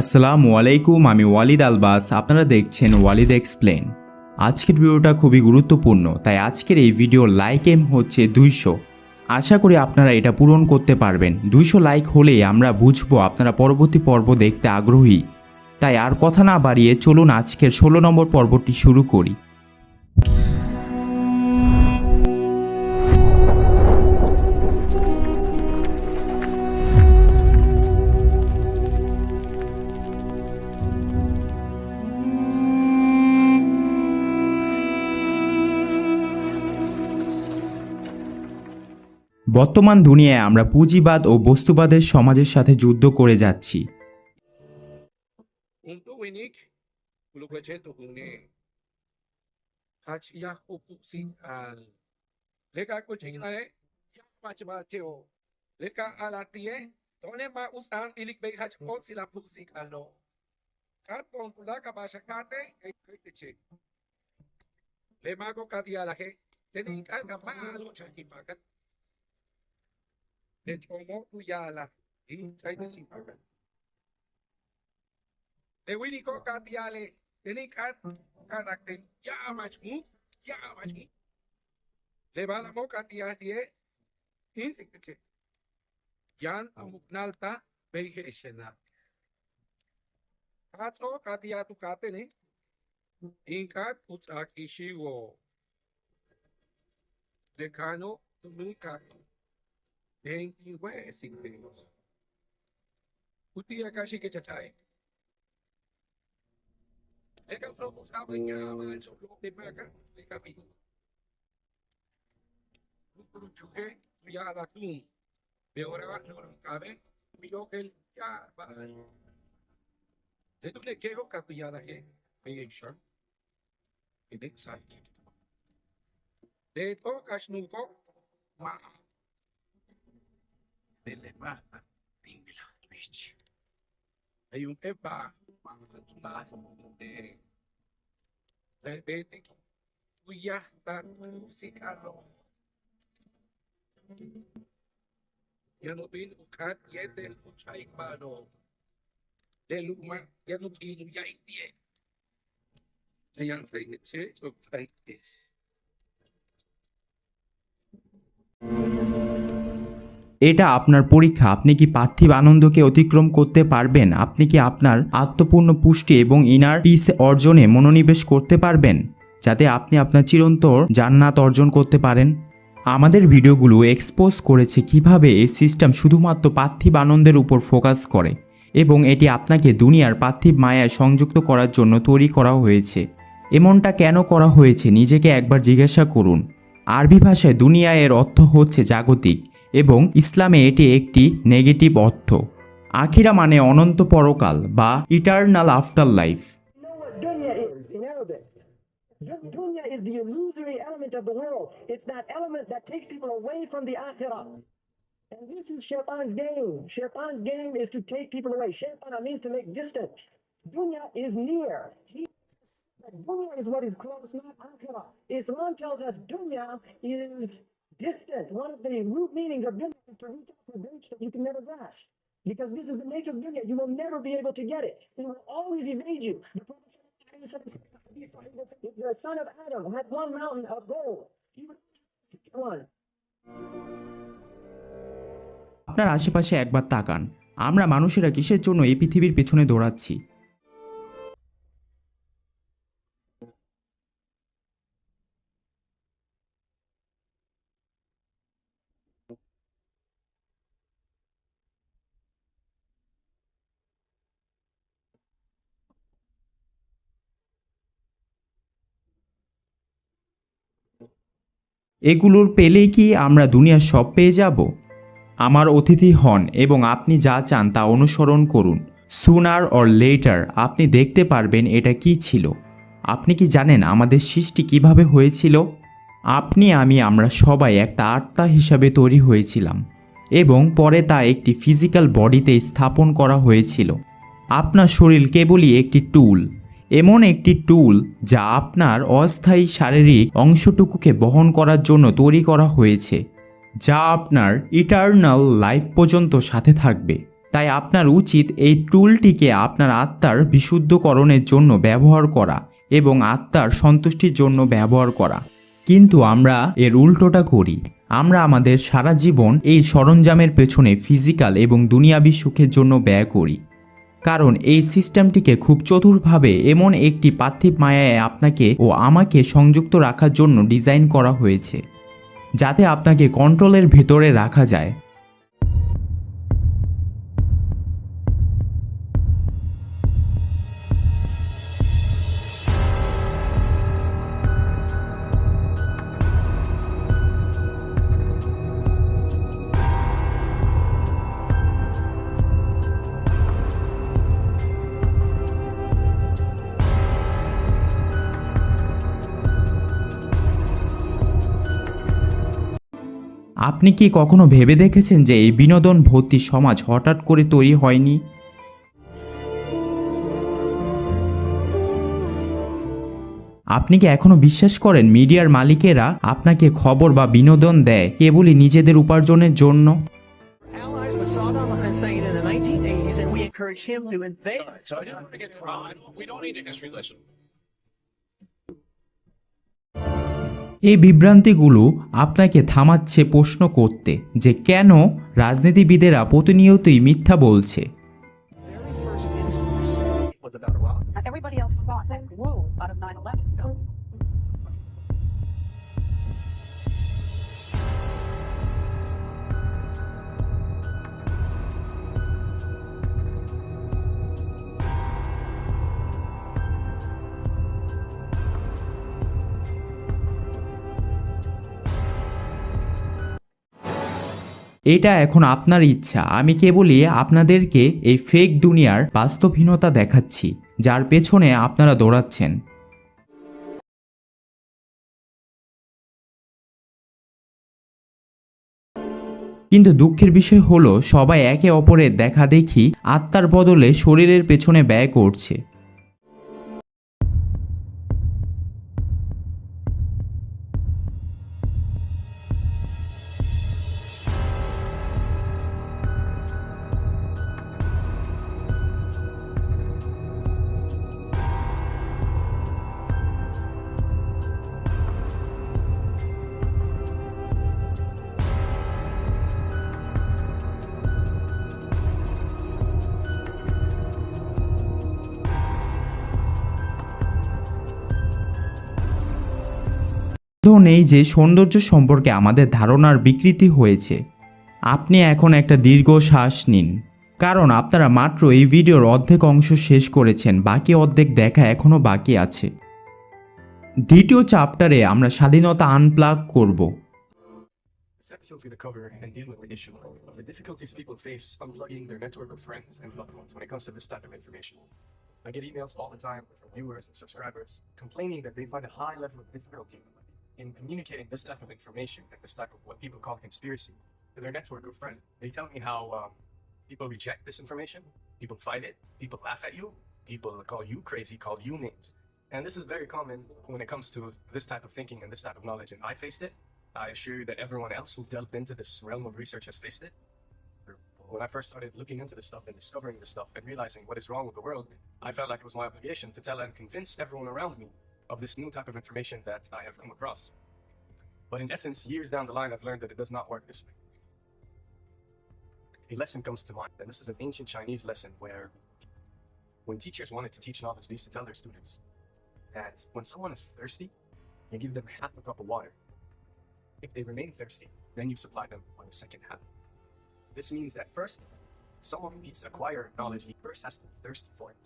আসসালামু আলাইকুম, আমি ওয়ালিদ আলবাস। আপনারা দেখছেন ওয়ালিদ এক্সপ্লেন আজকের ভিডিওটা খুবই গুরুত্বপূর্ণ, তাই আজকের এই ভিডিও লাইক এম হচ্ছে দুইশো। আশা করি আপনারা এটা পূরণ করতে পারবেন। দুইশো লাইক হলেই আমরা বুঝব আপনারা পরবর্তী পর্ব দেখতে আগ্রহী। তাই আর কথা না বাড়িয়ে চলুন আজকের ষোলো নম্বর পর্বটি শুরু করি। বর্তমান দুনিয়ায় আমরা পুঁজিবাদ ও বস্তুবাদের সমাজের সাথে যুদ্ধ করে যাচ্ছি। কাল গাম্মা আলো চাকি את הומו ויעלה. De Winico Catiale, de Nicat, Caracter, Yamashmu, Yamashi. De Balamo Catiale, Insigne. Jan Amuknalta, Belgesena. Katso Catiatu Catene, Incat Utsaki Shivo. Decano, Tumikato. Dengue where singing. Uti akashi ke chatai. Eka somos abanya de maga de camino. No cabe. El ya va. De tu le quejo que de tocas nunca. Christ. Ayun e ba, mga katulahan mo din. Diabetic. Yanubin ukat, yetel, uchay, bano. Leluma, yanubin, yay, diye. Ayan sa initse, of. Thank. এটা আপনার পরীক্ষা। আপনি কি পার্থিব আনন্দকে অতিক্রম করতে পারবেন? আপনি কি আপনার আত্মপূর্ণ পুষ্টি এবং ইনার পিস অর্জনে মনোনিবেশ করতে পারবেন? যাতে আপনি আপনার চিরন্তর জান্নাত অর্জন করতে পারেন। আমাদের ভিডিওগুলো এক্সপোজ করেছে কীভাবে এই সিস্টেম শুধুমাত্র পার্থিব আনন্দের উপর ফোকাস করে এবং এটি আপনাকে দুনিয়ার পার্থিব মায়ায় সংযুক্ত করার জন্য তৈরি করা হয়েছে। এমনটা কেন করা হয়েছে? নিজেকে একবার জিজ্ঞাসা করুন। আরবি ভাষায় দুনিয়া এর অর্থ হচ্ছে জাগতিক। এবং ইসলামে এটি একটি নেগেটিভ অর্থ আখিরা মানে অনন্ত পরকাল বা eternal after life dunya is the illusory element of the element that takes people away from the akhirah. This is game. Shaitan's game is to take people away. Shaitan means to make distance. Dunya is near. Is what is close, not akhirah. Islam tells us dunya is distant. One of the root meanings of dunya is to reach out for grace that you can never grasp. Because this is the nature of dunya. You will never be able to get it. It will always evade you. The Prophet the son of Adam had one mountain of gold, he would one. আপনার আশেপাশে একবার তাকান আমরা মানুষেরা কিসের জন্য এই পৃথিবীর পেছনে দৌড়াচ্ছি এগুলোর পেলেই কি আমরা দুনিয়ার সব পেয়ে যাব? আমার অতিথি হন এবং আপনি যা চান তা অনুসরণ করুন। সুনার অর লেটার আপনি দেখতে পারবেন এটা কি ছিল। আপনি কি জানেন আমাদের সৃষ্টি কীভাবে হয়েছিল? আপনি, আমি, আমরা সবাই একটা আত্মা হিসাবে তৈরি হয়েছিলাম এবং পরে তা একটি ফিজিক্যাল বডিতে স্থাপন করা হয়েছিল। আপনার শরীর কেবলই একটি টুল এমন একটি টুল যা আপনার অস্থায়ী শারীরিক অংশটুকুকে বহন করার জন্য তৈরি করা হয়েছে, যা আপনার ইটার্নাল লাইফ পর্যন্ত সাথে থাকবে। তাই আপনার উচিত এই টুলটিকে আপনার আত্মার বিশুদ্ধকরণের জন্য ব্যবহার করা এবং আত্মার সন্তুষ্টির জন্য ব্যবহার করা। কিন্তু আমরা এর উল্টোটা করি। আমরা আমাদের সারা জীবন এই সরঞ্জামের পেছনে ফিজিক্যাল এবং দুনিয়াবি সুখের জন্য ব্যয় করি। কারণ এই সিস্টেমটিকে খুব চতুরভাবে এমন একটি পার্থিব মায়ায় আপনাকে ও আমাকে সংযুক্ত রাখার জন্য ডিজাইন করা হয়েছে, যাতে আপনাকে কন্ট্রোলের ভেতরে রাখা যায়। আপনি কি কখনো ভেবে দেখেছেন যে এই বিনোদন ভর্তি সমাজ হঠাৎ করে তৈরি হয়নি? আপনি কি এখনও বিশ্বাস করেন মিডিয়ার মালিকেরা আপনাকে খবর বা বিনোদন দেয় কেবলই নিজেদের উপার্জনের জন্য? এই বিভ্রান্তিগুলো আপনাকে থামাচ্ছে প্রশ্ন করতে যে কেন রাজনীতিবিদেরা প্রতিনিয়তই মিথ্যা বলছে। এটা এখন আপনার ইচ্ছা। আমি কেবলই আপনাদেরকে এই ফেক দুনিয়ার বাস্তবহীনতা দেখাচ্ছি, যার পেছনে আপনারা দৌড়াচ্ছেন। কিন্তু দুঃখের বিষয় হলো, সবাই একে অপরের দেখা দেখি আত্মার বদলে শরীরের পেছনে ব্যয় করছে। সন্দেহ নেই যে সৌন্দর্য সম্পর্কে আমাদের ধারণার বিকৃতি হয়েছে। আপনি এখন একটা দীর্ঘ শ্বাস নিন। কারণ আপনারা মাত্র এই ভিডিওর অর্ধেক অংশ শেষ করেছেন, বাকি অর্ধেক দেখা এখনও বাকি আছে। দ্বিতীয় চ্যাপ্টারে আমরা স্বাধীনতা আনপ্লাগ করব। I get emails all the time from viewers and subscribers complaining that they find a high level of difficulty in communicating this type of information and this type of what people call conspiracy to their network of friends. They tell me how um, people reject this information, people fight it, people laugh at you, people call you crazy, call you names. And this is very common when it comes to this type of thinking and this type of knowledge. And I faced it. I assure you that everyone else who delved into this realm of research has faced it. When I first started looking into this stuff and discovering this stuff and realizing what is wrong with the world, I felt like it was my obligation to tell and convince everyone around me of this new type of information that I have come across. But in essence, years down the line, I've learned that it does not work this way. A lesson comes to mind, and this is an ancient Chinese lesson where when teachers wanted to teach knowledge, they used to tell their students that when someone is thirsty, you give them half a cup of water. If they remain thirsty, then you supply them on the second half. This means that first, someone needs to acquire knowledge, he first has to be thirsty for it.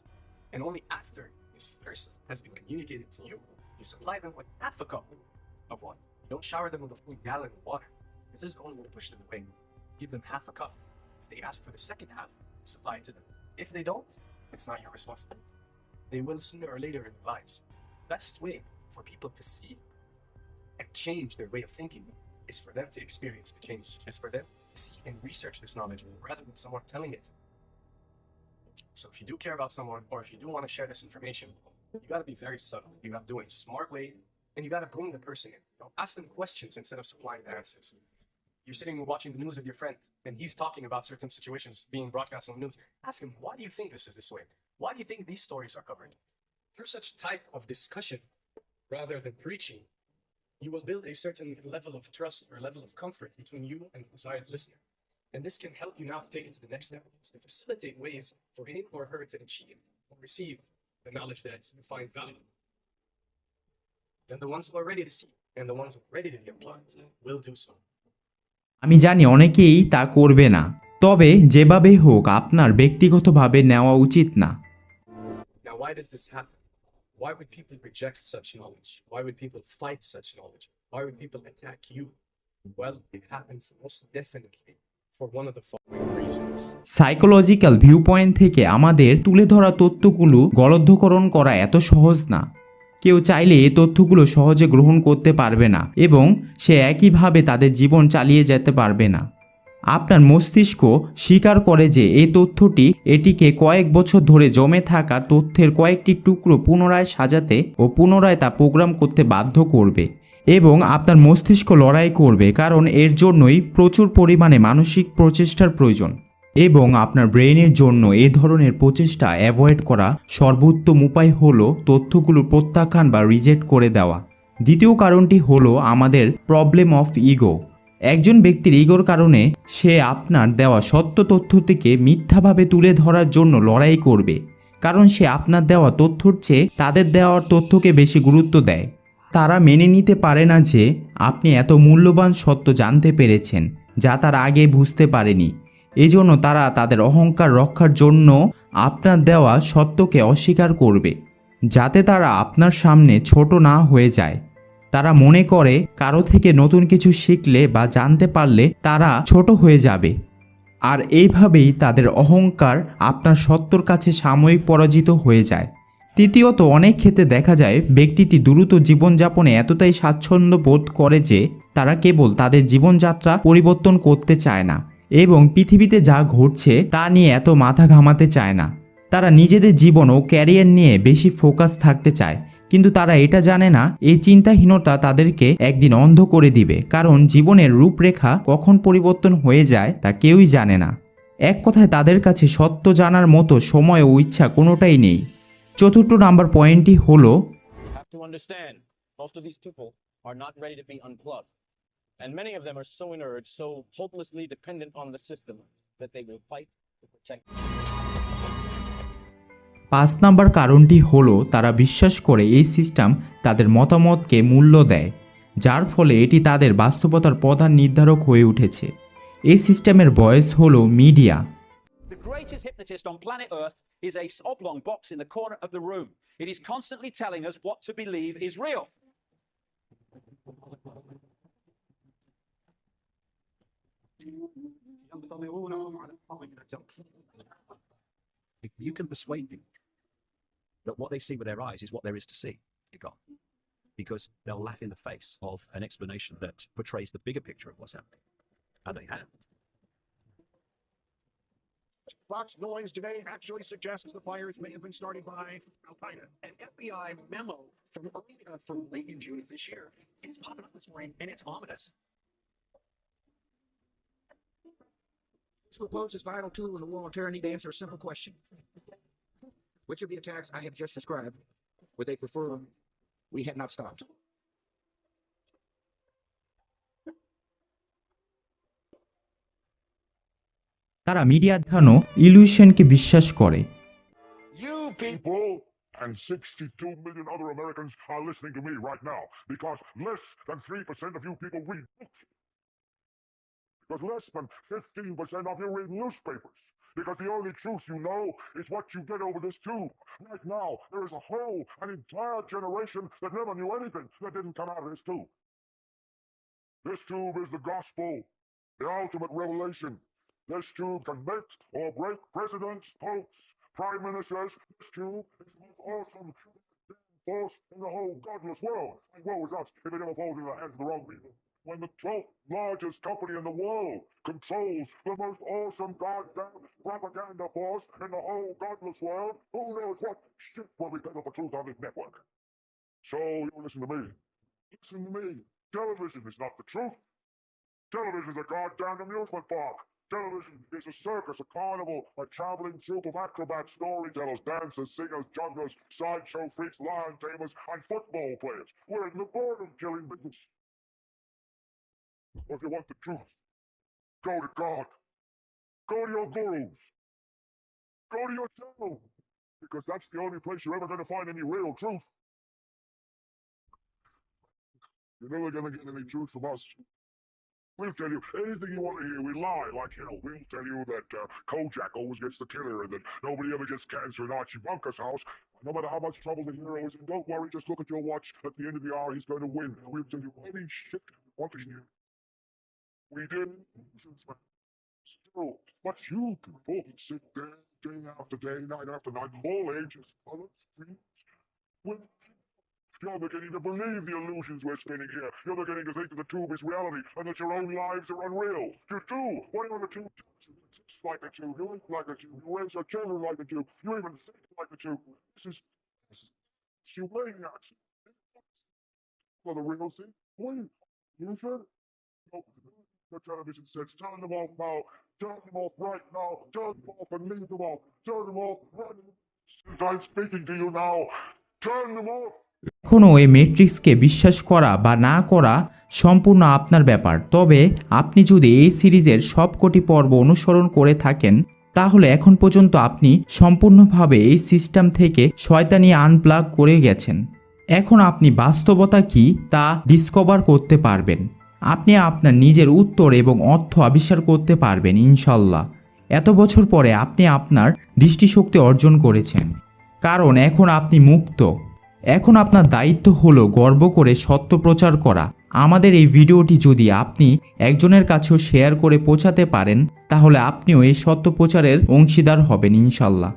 And only after his thirst has been communicated to you, you supply them with half a cup of water. You don't shower them with a full gallon of water. This is only way to push them away. Give them half a cup. If they ask for the second half, supply it to them. If they don't, it's not your responsibility. They will sooner or later in their lives. Best way for people to see and change their way of thinking is for them to experience the change, is for them to see and research this knowledge rather than someone telling it. So if you do care about someone or if you do want to share this information, you got to be very subtle. You got to do it a smart way and you got to bring the person in. You know, ask them questions instead of supplying the answers. you're sitting watching the news with your friend, and he's talking about certain situations being broadcast on the news. Ask him, why do you think this is this way? Why do you think these stories are covered? Through such type of discussion, rather than preaching, you will build a certain level of trust or level of comfort between you and the desired listener And this can help you now to take it to the next step, is to facilitate ways for him or her to achieve or receive the knowledge that you find valuable. Then the ones who are ready to see and the ones who are ready to be applied will do so. আমি জানি অনেকেই তা করবে না তবে যেভাবে হোক আপনার ব্যক্তিগতভাবে নেওয়া উচিত না Now, why does this happen? Why would people reject such knowledge? Why would people fight such knowledge? Why would people attack you? Well, it happens most definitely psychological view point থেকে আমাদের তুলে ধরা তথ্যগুলো গলদ্ধকরণ করা এত সহজ না। কেউ চাইলে এই তথ্যগুলো সহজে গ্রহণ করতে পারবে না এবং সে একইভাবে তাদের জীবন চালিয়ে যেতে পারবে না। আপনার মস্তিষ্ক স্বীকার করে যে এই তথ্যটি এটিকে কয়েক বছর ধরে জমে থাকা তথ্যের কয়েকটি টুকরো পুনরায় সাজাতে ও পুনরায় তা প্রোগ্রাম করতে বাধ্য করবে। এবং আপনার মস্তিষ্ক লড়াই করবে কারণ এর জন্যই প্রচুর পরিমাণে মানসিক প্রচেষ্টার প্রয়োজন। এবং আপনার ব্রেনের জন্য এ ধরনের প্রচেষ্টা অ্যাভয়েড করা সর্বোত্তম উপায় হলো তথ্যগুলো প্রত্যাখ্যান বা রিজেক্ট করে দেওয়া। দ্বিতীয় কারণটি হলো আমাদের প্রবলেম অফ ইগো। একজন ব্যক্তির ইগোর কারণে সে আপনার দেওয়া সত্য তথ্য থেকে মিথ্যাভাবে তুলে ধরার জন্য লড়াই করবে। কারণ সে আপনার দেওয়া তথ্যর চেয়ে তাদের দেওয়ার তথ্যকে বেশি গুরুত্ব দেয়। তারা মেনে নিতে পারে না যে আপনি এত মূল্যবান সত্য জানতে পেরেছেন, যা তারা আগে বুঝতে পারেনি। এজন্য তারা তাদের অহংকার রক্ষার জন্য আপনার দেওয়া সত্যকে অস্বীকার করবে, যাতে তারা আপনার সামনে ছোট না হয়ে যায়। তারা মনে করে কারও থেকে নতুন কিছু শিখলে বা জানতে পারলে তারা ছোট হয়ে যাবে। আর এইভাবেই তাদের অহংকার আপনার সত্যর কাছে সাময়িক পরাজিত হয়ে যায়। তৃতীয়ত, অনেক ক্ষেত্রে দেখা যায়, ব্যক্তিটি দ্রুত জীবনযাপনে এতটাই স্বাচ্ছন্দ্য বোধ করে যে, তারা কেবল তাদের জীবনযাত্রা পরিবর্তন করতে চায় না এবং পৃথিবীতে যা ঘটছে, তা নিয়ে এত মাথা ঘামাতে চায় না। তারা নিজেদের জীবন ও ক্যারিয়ার নিয়ে বেশি ফোকাস থাকতে চায়, কিন্তু তারা এটা জানে না, এই চিন্তাহীনতা তাদেরকে একদিন অন্ধ করে দিবে, কারণ জীবনের রূপরেখা কখন পরিবর্তন হয়ে যায়, তা কেউই জানে না। এক কথায়, তাদের কাছে সত্য জানার মতো সময় ও ইচ্ছা কোনোটাই নেই। চতুর্থ নাম্বার পয়েন্টটি হলো have to understand most of these people are not ready to be unplugged. And many of them are so inert, so hopelessly dependent on the system that they will fight to protect. পাঁচ number কারণটি হলো তারা বিশ্বাস করে এই system তাদের মতামতকে মূল্য দেয় যার ফলে এটি তাদের বাস্তবতার প্রধান নির্ধারক হয়ে উঠেছে এই সিস্টেমের বয়স হলো media The greatest hypnotist on planet Earth is a oblong box in the corner of the room. It is constantly telling us what to believe is real. If you can persuade people that what they see with their eyes is what there is to see, you're. Because they'll laugh in the face of an explanation that portrays the bigger picture of what's happening. And they have. Fox noise today actually suggests the fires may have been started by Al Qaeda. An FBI memo from early, uh, from late in June of this year. It's popping up this morning and it's ominous. Who oppose this vital tool in the war on need to answer a simple question. Which of the attacks I have just described would they prefer we had not stopped? তারা media দেখানো ইলিউশনকে বিশ্বাস করে You people and 62 million other Americans are listening to me right now because less than 3% of you people read books. Because less than 15% of you read newspapers. Because the only truth you know is what you get over this tube. Right now, there is a whole, an entire generation that never knew anything that didn't come out of this tube. This tube is the gospel, the ultimate revelation. this tube can make or break presidents, popes, prime ministers. This tube is the most awesome force in the whole godless world. And woe is us if it ever falls into the hands of the wrong people. When the 12th largest company in the world controls the most awesome goddamn propaganda force in the whole godless world, who knows what shit will be better for truth on this network? So you listen to me. Listen to me. Television is not the truth. Television is a goddamn amusement park. Television is a circus, a carnival, a traveling troupe of acrobats, storytellers, dancers, singers, jugglers, sideshow freaks, lion tamers, and football players. We're in the boredom killing business. Or if you want the truth, go to God. Go to your gurus. Go to your temple. Because that's the only place you're ever going to find any real truth. You're never going to get any truth from us. We'll tell you anything you want to hear. We lie like hell. We'll tell you that uh, Kojak always gets the killer and that nobody ever gets cancer in Archie Bunker's house. No matter how much trouble the hero is in, don't worry. Just look at your watch. At the end of the hour, he's going to win. We'll tell you any shit you want to hear. We did. Still, but you people sit there day after day, night after night, whole ages, of screens. With you're beginning to believe the illusions we're spinning here. You're beginning to think that the tube is reality and that your own lives are unreal. You do. What are the tube does? You like a tube. You look like a tube. You raise your children like a tube. You even think like a tube. This is, this is you maniacs. For the real thing. Wait. You should. No, the television sets. Turn them off now. Turn them off right now. Turn them off and leave them off. Turn them off. I'm speaking to you now. Turn them off. এখনও এই ম্যাট্রিক্সকে বিশ্বাস করা বা না করা সম্পূর্ণ আপনার ব্যাপার। তবে আপনি যদি এই সিরিজের সবকটি পর্ব অনুসরণ করে থাকেন, তাহলে এখন পর্যন্ত আপনি সম্পূর্ণভাবে এই সিস্টেম থেকে শয়তানি আনপ্লাগ করে গেছেন। এখন আপনি বাস্তবতা কি তা ডিসকভার করতে পারবেন। আপনি আপনার নিজের উত্তর এবং অর্থ আবিষ্কার করতে পারবেন, ইনশাল্লাহ। এত বছর পরে আপনি আপনার দৃষ্টিশক্তি অর্জন করেছেন। কারণ এখন আপনি মুক্ত। এখন আপনার দায়িত্ব হল গর্ব করে সত্য প্রচার করা। আমাদের এই ভিডিওটি যদি আপনি একজনের কাছেও শেয়ার করে পৌঁছাতে পারেন, তাহলে আপনিও এই সত্য প্রচারের অংশীদার হবেন ইনশাল্লাহ।